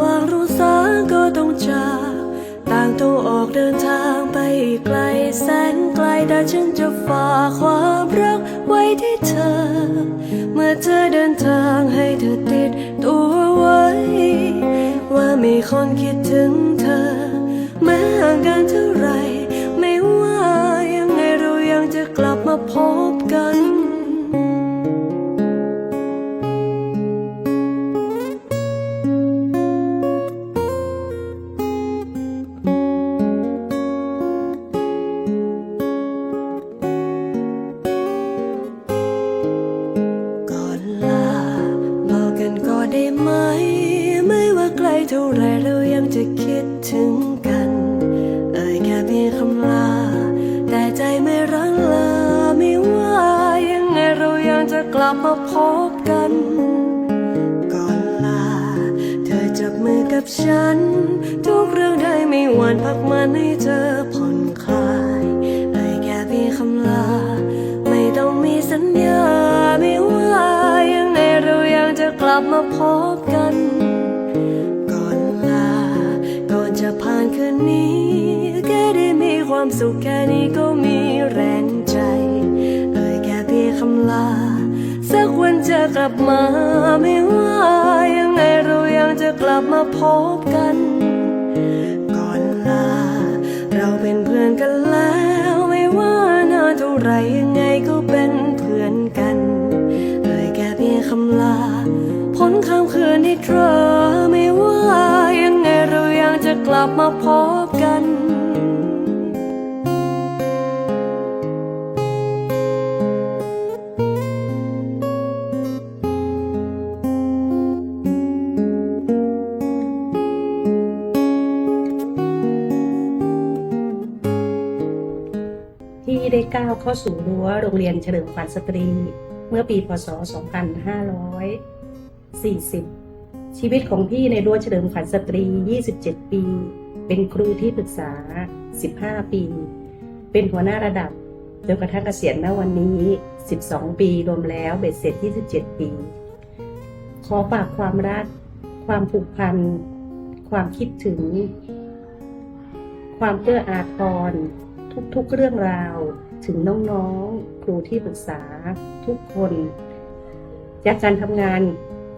ว่างรุ่งสางก็ต้องจากต่างต้องออกเดินทางไปไกลแสนไกลแต่ฉันจะฝากความรักไว้ที่เธอ เมื่อเธอเดินทางให้เธอติดตัวไว้ ว่ามีคนคิดถึงเธอ แม้ห่างกันเท่าไหรไม่ว่ายังไงเรายังจะกลับมาพบ กับฉัน ทุกเรื่องได้ไม่หวั่นพักมันให้เธอผ่อนคลายเอ่ยแค่เพียงคำลา ไม่ต้องมีสัญญา ไม่ว่ายังไงเรายังจะกลับมาพบกัน ก่อนลา ก่อนจะผ่านคืนนี้ แค่ได้มีความสุขแค่นี้ก็มีแรงใจเอ่ยแค่เพียงคำลา สักวันจะกลับมาไม่ ลับมาพบกัน ก่อนลา เราเป็นเพื่อนกันแล้ว ไม่ว่านานเท่าไรยังไงก็เป็นเพื่อนกันเลยแค่เพียงคำลาพ้นคำคืนที่เธอไม่ว่ายังไงเรายังจะกลับมาพบ ก้าวเข้าสู่รั้วโรงเรียนเฉลิมขวัญสตรี เมื่อปีพศ 2540 ชีวิตของพี่ในรั้วเฉลิมขวัญสตรี 27 ปี เป็นครูที่ปรึกษา 15 ปี เป็นหัวหน้าระดับจนกระทั่งเกษียณณวันนี้ 12 ปีรวมแล้วเบ็ดเสร็จ 27 ปี ขอฝากความรัก ความผูกพัน ความคิดถึง ความเอื้ออาทร ทุกๆเรื่องราว ถึงน้องๆ ครูที่ปรึกษาทุกคน จากการทำงาน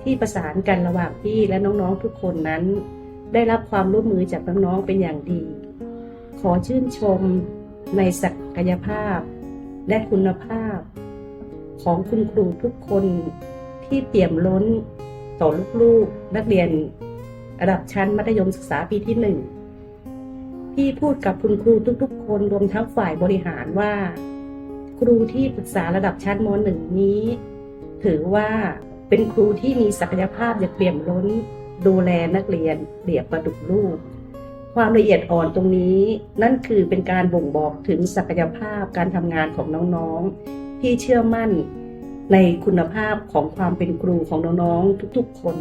ที่ประสานกันระหว่างพี่และน้องๆทุกคนนั้น ได้รับความร่วมมือจากน้องๆเป็นอย่างดี ขอชื่นชมในศักยภาพและคุณภาพ ของคุณครูทุกคนที่เปี่ยมล้นต่อลูกๆนักเรียนระดับชั้นมัธยมศึกษาปีที่หนึ่ง พี่พูดกับคุณครูทุกๆ คนรวมทั้งฝ่ายบริหารว่า ครูที่ปรึกษาระดับชั้นม .1 นี้ ถือว่าเป็นครูที่มีศักยภาพอย่างเปี่ยมล้น ดูแลนักเรียนเปรียบประดุจลูก ความละเอียดอ่อนตรงนี้ นั่นคือเป็นการบ่งบอกถึงศักยภาพการทำงานของน้องๆ ที่เชื่อมั่นในคุณภาพของความเป็นครูของน้องๆทุกๆคน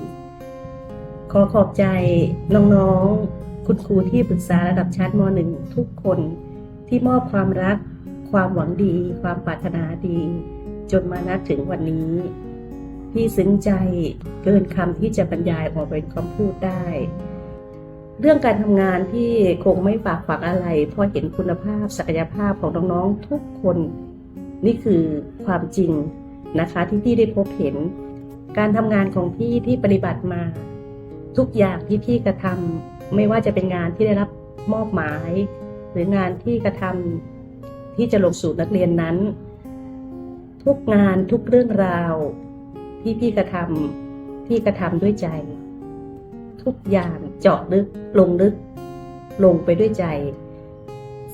ขอขอบใจน้องๆ คุณครูที่ปรึกษาระดับชั้นม .1 ทุกคนที่มอบความรัก ความหวังดี ความปรารถนาดี จนมานัดถึงวันนี้ พี่ซึ้งใจเกินคำที่จะบรรยายออกเป็นคำพูดได้ เรื่องการทำงานพี่คงไม่ฝากฝังอะไร เพราะเห็นคุณภาพศักยภาพของน้องๆทุกคน นี่คือความจริงนะคะที่พี่ได้พบเห็น การทำงานของพี่ที่ปฏิบัติมา ทุกอย่างที่พี่กระทำ ไม่ว่าจะเป็นงานที่ได้รับมอบหมาย หรืองานที่กระทำที่จะลงสู่นักเรียนนั้น ทุกงานทุกเรื่องราวที่พี่กระทำพี่กระทำด้วยใจ ทุกอย่างเจาะลึกลงลึก ลงไปด้วยใจ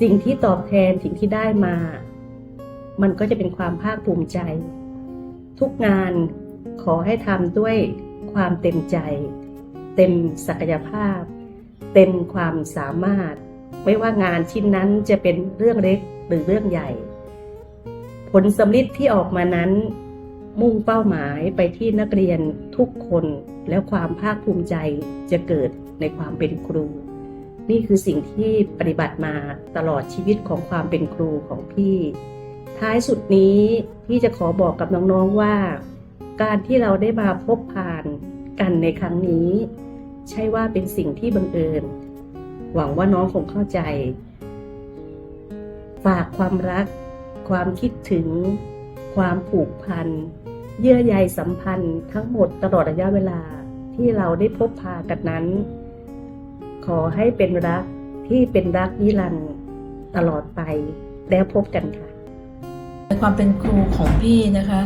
สิ่งที่ตอบแทนสิ่งที่ได้มา มันก็จะเป็นความภาคภูมิใจ ทุกงานขอให้ทำด้วยความเต็มใจ เต็มศักยภาพ เต็มความสามารถ ไม่ว่างานชิ้นนั้นจะเป็นเรื่องเล็กหรือเรื่องใหญ่ ผลสำลิดที่ออกมานั้น มุ่งเป้าหมายไปที่นักเรียนทุกคนแล้วความภาคภูมิใจจะเกิดในความเป็นครู นี่คือสิ่งที่ปฏิบัติมาตลอดชีวิตของความเป็นครูของพี่ ท้ายสุดนี้พี่จะขอบอกกับน้องๆว่า การที่เราได้มาพบผ่านกันในครั้งนี้ ใช่ว่าเป็นสิ่งที่บังเอิญ หวังว่าน้องคงเข้าใจ ฝากความรัก ความคิดถึง ความผูกพัน เยื่อใยสัมพันธ์ทั้งหมดตลอดระยะเวลาที่เราได้พบพากันนั้น ขอให้เป็นรักที่เป็นรักนิรันดร์ตลอดไปแล้วพบกันค่ะในความเป็นครูของพี่นะคะ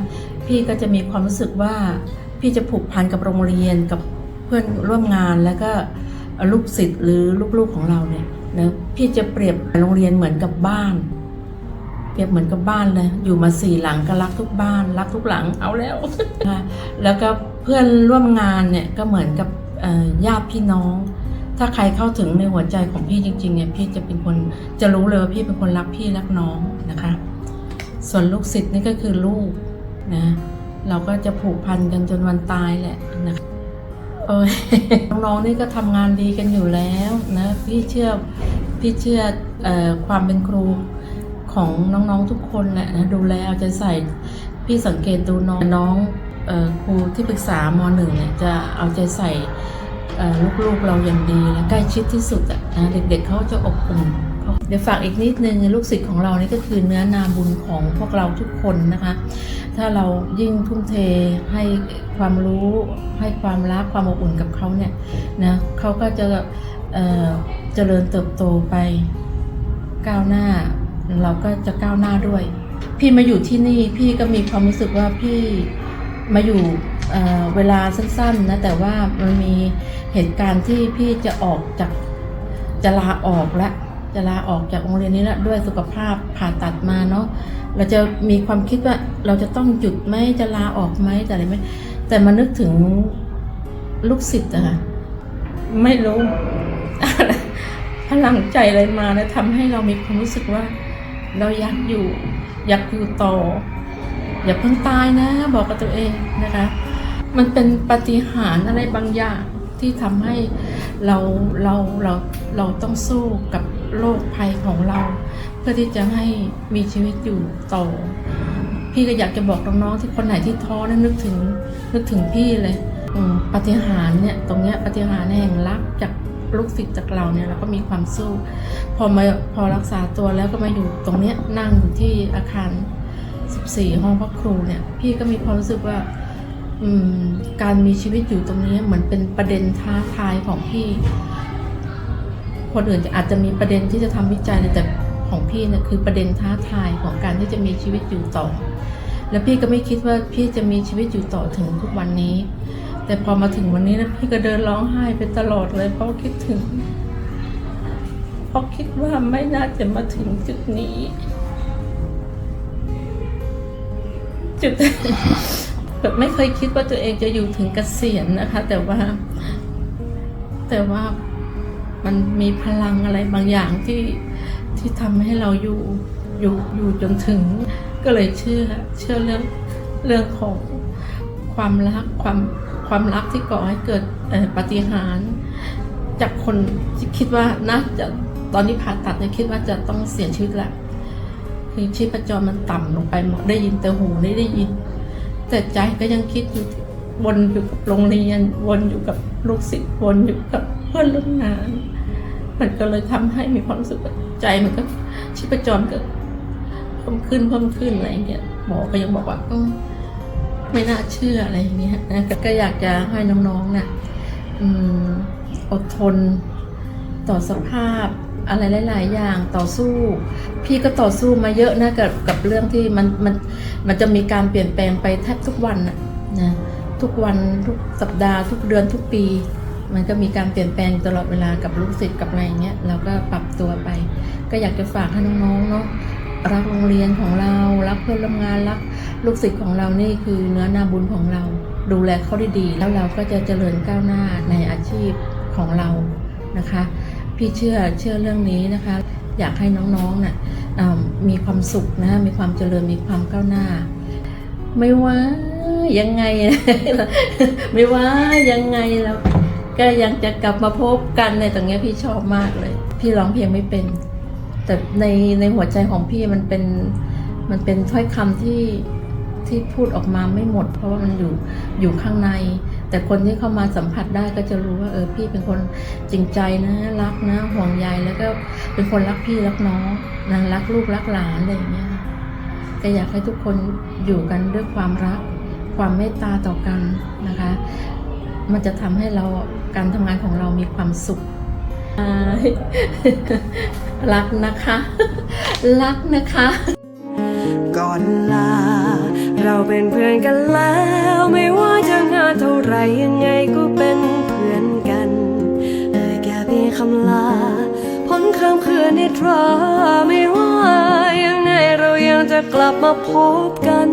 พี่ก็จะมีความรู้สึกว่าพี่จะผูกพันกับโรงเรียนกับ เพื่อนร่วมงานแล้วก็ลูกศิษย์หรือลูกๆของเราเนี่ยนะพี่จะเปรียบโรงเรียนเหมือนกับบ้าน เปรียบเหมือนกับบ้านเลยอยู่มาสี่หลังก็รักทุกบ้านรักทุกหลังเอาแล้วนะคะแล้วก็เพื่อนร่วมงานเนี่ยก็เหมือนกับญาติพี่น้อง ถ้าใครเข้าถึงในหัวใจของพี่จริงๆเนี่ยพี่จะเป็นคนจะรู้เลยว่าพี่เป็นคนรักพี่รักน้องนะคะ ส่วนลูกศิษย์นี่ก็คือลูกนะเราก็จะผูกพันกันจนวันตายแหละนะคะ น้องๆนี่ก็ทำงานดีกันอยู่แล้วนะพี่เชื่อพี่เชื่ออความเป็นครูของน้องๆทุกคนแหละนะดูแลเอาใจใส่พี่สังเกตดูน้องน้องอครูที่ปรึกษามหนึ่งเนี่ยจะเอาใจใส่ลูกๆเราอย่างดีและใกล้ชิดที่สุดอะนะเด็กๆเขาจะอบอุ่นเดี๋ยวฝากอีกนิดนึงลูกศิษย์ของเรานี่ก็คือเนื้อนาบุญของพวกเราทุกคนนะคะ ถ้าเรายิ่งทุ่มเทให้ความรู้ให้ความรักความอบอุ่นกับเขาเนี่ยนะเขาก็จะเเจริญเติบโตไปก้าวหน้า เราก็จะก้าวหน้าด้วย พี่มาอยู่ที่นี่พี่ก็มีความรู้สึกว่าพี่มาอยู่เเวลาสั้นๆนะแต่ว่ามันมีเหตุการณ์ที่พี่จะออกจากจะลาออกแล้ว จะลาออกจากโรงเรียนนี้แล้วด้วยสุขภาพผ่าตัดมาเนาะเราจะมีความคิดว่าเราจะต้องหยุดไหมจะลาออกไหมแต่อะไรไหมแต่มานึกถึงลูกศิษย์อะค่ะไม่รู้พลังใจอะไรมาแล้วทำให้เรามีความรู้สึกว่า เราอยากอยู่ อยากอยู่ต่อ อย่าเพิ่งตายนะ บอกกับตัวเองนะคะ มันเป็นปฏิหารอะไรบางอย่างที่ทำให้เราเราเราเราต้องสู้กับ โรคภัยของเรา เพื่อที่จะให้มีชีวิตอยู่ต่อ พี่ก็อยากจะบอกน้องๆที่คนไหนที่ท้อนะนึกถึงนึกถึงพี่เลยปฏิหารเนี่ยตรงเนี้ยปฏิหารแห่งรักจากลูกศิษย์จากเราเนี่ยเราก็มีความสู้ พอมาพอรักษาตัวแล้วก็มาอยู่ตรงเนี้ยนั่งอยู่ที่อาคาร 14 ห้องพักครูเนี่ย พี่ก็มีความรู้สึกว่าการมีชีวิตอยู่ตรงนี้เหมือนเป็นประเด็นท้าทายของพี่ คนอื่นจะอาจจะมีประเด็นที่จะทำวิจัยแต่ของพี่เนี่ยคือประเด็นท้าทายของการที่จะมีชีวิตอยู่ต่อ แล้วพี่ก็ไม่คิดว่าพี่จะมีชีวิตอยู่ต่อถึงทุกวันนี้ แต่พอมาถึงวันนี้นะพี่ก็เดินร้องไห้ไปตลอดเลย เพราะคิดถึง เพราะคิดว่าไม่น่าจะมาถึงจุดนี้ จุดแบบไม่เคยคิดว่าตัวเองจะอยู่ถึงเกษียณนะคะ แต่ว่า แต่ว่า มันมีพลังอะไรบางอย่างที่ที่ทำให้เราอยู่อยู่อยู่จนถึง ก็เลยเชื่อเชื่อเรื่องเรื่องของความรักความความรักที่ก่อให้เกิดปฏิหารจากคนที่คิดว่าน่าจะตอนนี้ผ่าตัดเนี่ยคิดว่าจะต้องเสียชีวิตละคือชีพจรมันต่ำลงไปหมดได้ยินแต่หูไม่ได้ยิน แต่ใจก็ยังคิดอยู่วนอยู่กับโรงเรียนวนอยู่กับลูกศิษย์วนอยู่กับ เพื่อนร่วมงาน มันก็เลยทำให้มีความรู้สึกใจมันก็ชีพจรก็เพิ่มขึ้นเพิ่มขึ้นอะไรอย่างเงี้ยหมอก็ยังบอกว่าไม่น่าเชื่ออะไรอย่างเงี้ยนะก็อยากจะให้น้องๆน่ะอืมอดทนต่อสภาพอะไรหลาย ๆ อย่างต่อสู้ พี่ก็ต่อสู้มาเยอะนะกับกับเรื่องที่มันมันมันจะมีการเปลี่ยนแปลงไปแทบทุกวันน่ะนะทุกวันทุกสัปดาห์ทุกเดือนทุกปี มันก็มีการเปลี่ยนแปลงตลอดเวลากับลูกศิษย์กับอะไรอย่างเงี้ยเราก็ปรับตัวไป ก็อยากจะฝากให้น้องๆเนาะรักโรงเรียนของเรารักเพื่อนร่วมงานรักลูกศิษย์ของเรานี่คือเนื้อนาบุญของเรา ดูแลเขาด้ดีแล้วเราก็จะเจริญก้าวหน้าในอาชีพของเรานะคะ พี่เชื่อเชื่อเรื่องนี้นะคะ อยากให้น้องๆน่ะอ่ามีความสุขนะมีความเจริญมีความก้าวหน้า ไม่ว่ายังไง ไม่ว่ายังไงแล้ว ก็ยังจะกลับมาพบกันในตรงนี้พี่ชอบมากเลย พี่ร้องเพลงไม่เป็น แต่ในในหัวใจของพี่มันเป็นมันเป็นถ้อยคำที่ที่พูดออกมาไม่หมด เพราะว่ามันอยู่อยู่ข้างใน แต่คนที่เข้ามาสัมผัสได้ก็จะรู้ว่าเออพี่เป็นคนจริงใจนะรักนะห่วงใยแล้วก็เป็นคนรักพี่รักน้องนะรักลูกรักหลานอะไรอย่างเงี้ยก็อยากให้ทุกคนอยู่กันด้วยความรักความเมตตาต่อกันนะคะ มันจะทำให้เราการทำงานของเรามีความสุข รักนะคะ รักนะคะ ก่อนลา เราเป็นเพื่อนกันแล้ว ไม่ว่าจะงานเท่าไหรยังไงก็เป็นเพื่อนกันเอ่ยแค่เพียงคำลาพ้นคำเคือนนิทราไม่ว่ายังไงเรายังจะกลับมาพบกัน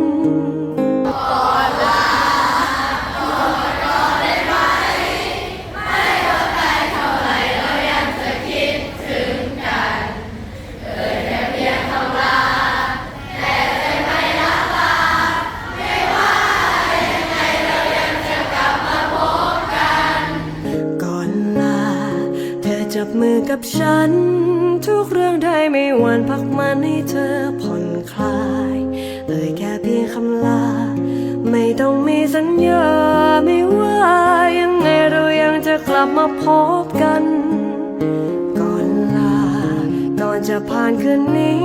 สัญญาไม่ว่ายังไงเรายังจะกลับมาพบกัน ก่อนลาก่อนจะผ่านคืนนี้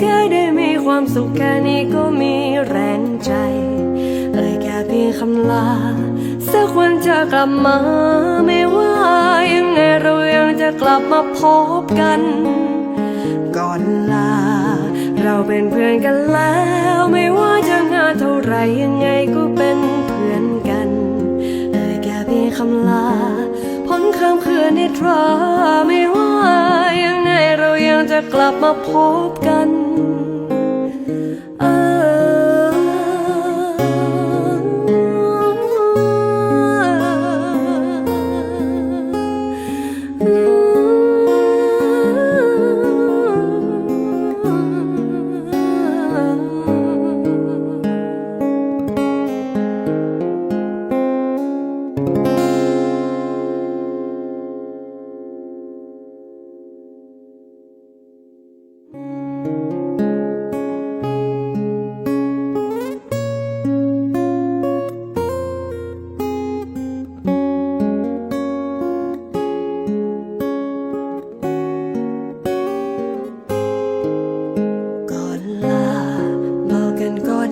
แค่ได้มีความสุขแค่นี้ก็มีแรงใจ เอ่ยแค่เพียงคำลาสักวันจะกลับมาไม่ว่ายังไงเรายังจะกลับมาพบกัน ก่อนลา เราเป็นเพื่อนกันแล้วไม่ว่าจะงานเท่าไหรยังไง นิทราไม่ว่ายังไงเรายังจะกลับมาพบกัน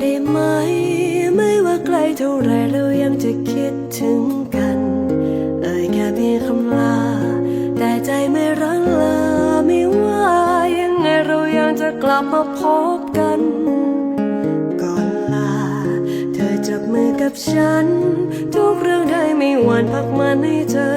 ได้ไหม ไม่ว่าไกลเท่าไรเรายังจะคิดถึงกัน เอ่ยแค่เพียงคำลา แต่ใจไม่รังลาไม่ว่ายังไงเรายังจะกลับมาพบกัน ก่อนลา เธอจับมือกับฉัน ทุกเรื่องได้ไม่หวันพักมันให้เธอ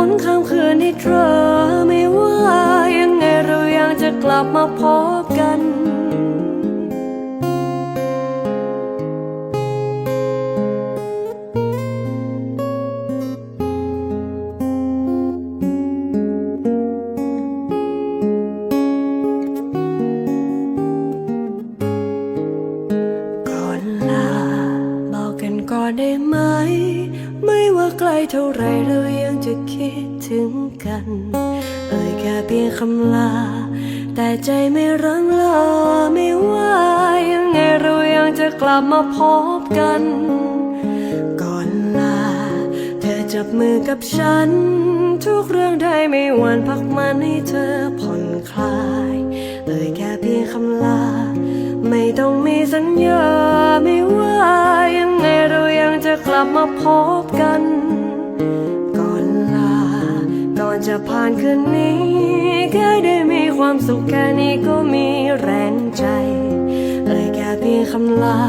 พ้นคำคืนนิทราไม่ว่ายังไงเรายังจะกลับมาพบ ไหม ไม่ว่าไกลเท่าไรเรายังจะคิดถึงกัน เอ่ยแค่เพียงคำลา แต่ใจไม่รังลาไม่ว่ายังไงเรายังจะกลับมาพบกัน ก่อนลา เธอจับมือกับฉัน ทุกเรื่องได้ไม่หวันพักมันให้เธอผ่อนคลาย เอ่ยแค่เพียงคำลา ไม่ต้องมีสัญญาไม่ว่ายังไง กลับมาพบกัน ก่อนลา ก่อนจะผ่านคืนนี้ แค่ได้มีความสุขแค่นี้ก็มีแรงใจ เอ่ยแค่ค่เพียงคำลา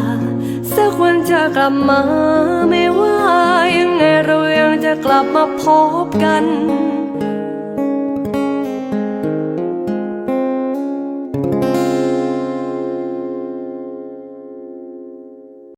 สักวันจะกลับมา ไม่ว่ายังไงเรายังจะกลับมาพบกัน